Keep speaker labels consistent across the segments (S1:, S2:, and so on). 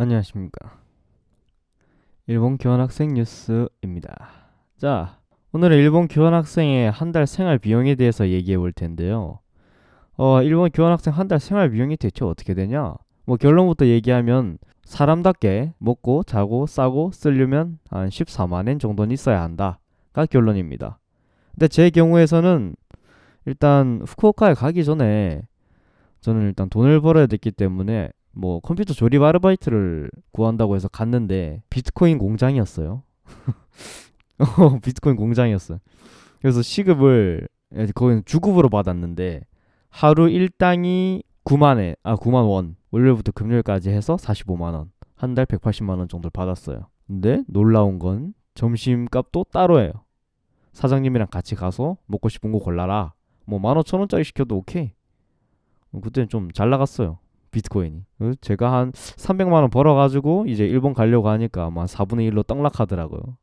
S1: 안녕하십니까. 일본 교환학생 뉴스입니다. 자, 오늘은 일본 교환학생의 한 달 생활 비용에 대해서 얘기해 볼 텐데요. 어, 일본 교환학생 한 달 생활 비용이 대체 어떻게 되냐? 뭐 결론부터 얘기하면 사람답게 먹고 자고 싸고 쓰려면 한 14만엔 정도는 있어야 한다가 결론입니다. 근데 제 경우에서는 일단 후쿠오카에 가기 전에 저는 일단 돈을 벌어야 됐기 때문에 뭐 컴퓨터 조립 아르바이트를 구한다고 해서 갔는데 비트코인 공장이었어요. 어, 비트코인 공장이었어요. 그래서 시급을 예, 거기는 주급으로 받았는데 하루 일당이 9만에 아 9만 원 월요일부터 금요일까지 해서 45만 원 한 달 180만 원 정도를 받았어요. 근데 놀라운 건 점심값도 따로예요. 사장님이랑 같이 가서 먹고 싶은 거 골라라. 뭐 15,000원짜리 시켜도 오케이. 어, 그때는 좀 잘 나갔어요. 비트코인이. 제가 한 300만 원 벌어 가지고 이제 일본 가려고 하니까 아마 4분의 1로 떡락하더라고요.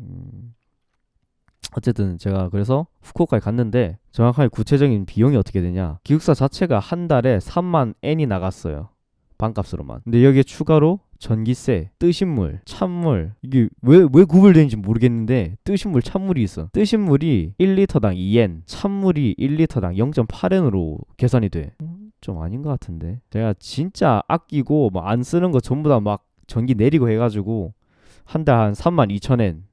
S1: 음, 어쨌든 제가 그래서 후쿠오카에 갔는데 정확하게 구체적인 비용이 어떻게 되냐. 기숙사 자체가 한 달에 3만 엔이 나갔어요. 반값으로만. 근데 여기에 추가로 전기세, 뜨신 물, 찬물 이게 왜 왜 구별되는지 모르겠는데 뜨신 물, 찬물이 있어. 뜨신 물이 1리터당 2엔, 찬물이 1리터당 0.8엔으로 계산이 돼. 음, 좀 아닌 것 같은데. 제가 진짜 아끼고 뭐 안 쓰는 거 전부 다 막 전기 내리고 해가지고 한달한 3만 2천 엔.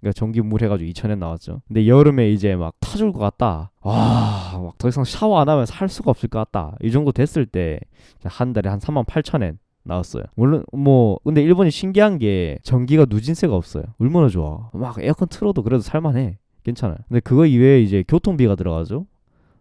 S1: 그러니까 전기 물 해가지고 2천 엔 나왔죠. 근데 여름에 이제 막 타줄 것 같다. 와, 막 더 이상 샤워 안 하면 살 수가 없을 것 같다. 이 정도 됐을 때 한 달에 한 3만 8천 엔 나왔어요. 물론 뭐 근데 일본이 신기한 게 전기가 누진세가 없어요. 얼마나 좋아. 막 에어컨 틀어도 그래도 살만해. 괜찮아요. 근데 그거 이외에 이제 교통비가 들어가죠.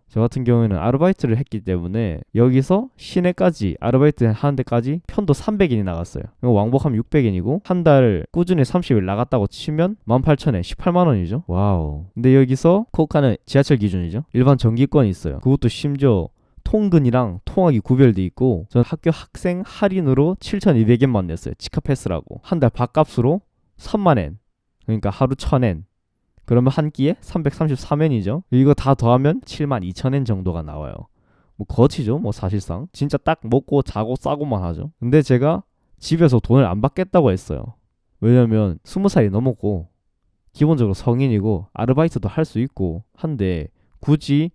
S1: 저 같은 경우에는 아르바이트를 했기 때문에 여기서 시내까지 아르바이트 하는 데까지 편도 300엔이 나갔어요. 왕복하면 600엔이고 한 달 꾸준히 30일 나갔다고 치면 18,000엔, 18만 원이죠. 와우. 근데 여기서 코카는 지하철 기준이죠. 일반 전기권이 있어요. 그것도 심지어 통근이랑 통학이 구별돼 있고 전 학교 학생 할인으로 7,200엔만 냈어요. 치카 패스라고. 한 달 밥값으로 3만엔. 그러니까 하루 1,000엔. 그러면 한 끼에 333엔이죠. 이거 다 더하면 7만 2천엔 정도가 나와요. 뭐 거치죠. 뭐 사실상. 진짜 딱 먹고 자고 싸고만 하죠. 근데 제가 집에서 돈을 안 받겠다고 했어요. 왜냐면 20살이 넘었고 기본적으로 성인이고 아르바이트도 할 수 있고 한데 굳이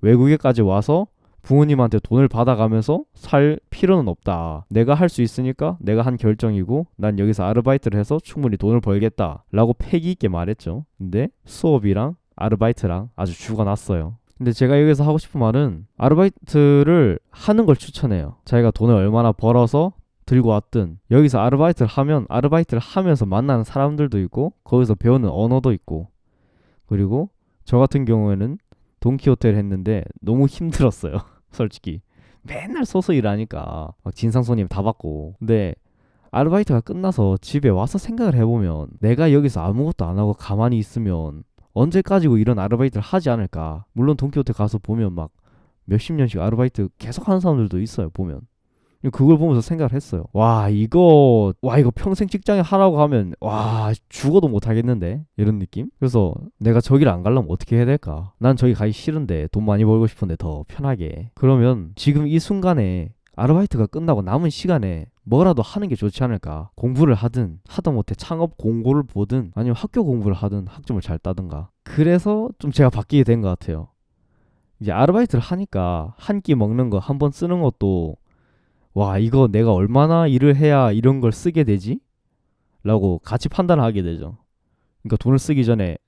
S1: 외국에까지 와서 부모님한테 돈을 받아가면서 살 필요는 없다. 내가 할 수 있으니까 내가 한 결정이고 난 여기서 아르바이트를 해서 충분히 돈을 벌겠다. 라고 패기 있게 말했죠. 근데 수업이랑 아르바이트랑 아주 죽어났어요. 근데 제가 여기서 하고 싶은 말은 아르바이트를 하는 걸 추천해요. 자기가 돈을 얼마나 벌어서 들고 왔든 여기서 아르바이트를 하면 아르바이트를 하면서 만나는 사람들도 있고 거기서 배우는 언어도 있고 그리고 저 같은 경우에는 돈키호테를 했는데 너무 힘들었어요. 솔직히 맨날 서서 일하니까 막 진상 손님 다 받고. 근데 아르바이트가 끝나서 집에 와서 생각을 해보면 내가 여기서 아무것도 안 하고 가만히 있으면 언제까지고 이런 아르바이트를 하지 않을까? 물론 돈키호테 가서 보면 막 몇십 년씩 아르바이트 계속 하는 사람들도 있어요 보면 그걸 보면서 생각을 했어요. 와 이거 와 이거 평생 직장에 하라고 하면 와 죽어도 못 하겠는데? 이런 느낌? 그래서 내가 저기를 안 가려면 어떻게 해야 될까? 난 저기 가기 싫은데 돈 많이 벌고 싶은데 더 편하게. 그러면 지금 이 순간에 아르바이트가 끝나고 남은 시간에 뭐라도 하는 게 좋지 않을까? 공부를 하든 하다 못해 창업 공고를 보든 아니면 학교 공부를 하든 학점을 잘 따든가. 그래서 좀 제가 바뀌게 된 것 같아요. 이제 아르바이트를 하니까 한 끼 먹는 거 한 번 쓰는 것도 와 이거 내가 얼마나 일을 해야 이런 걸 쓰게 되지? 라고 같이 판단하게 되죠 그러니까 돈을 쓰기 전에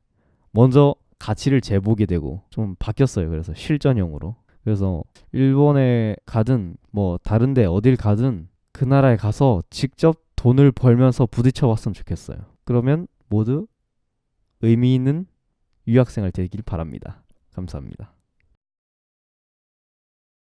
S1: 먼저 가치를 재보게 되고 좀 바뀌었어요 그래서 실전형으로 그래서 일본에 가든 뭐 다른데 어딜 가든 그 나라에 가서 직접 돈을 벌면서 부딪혀 봤으면 좋겠어요. 그러면 모두 의미 있는 유학생활 되길 바랍니다. 감사합니다.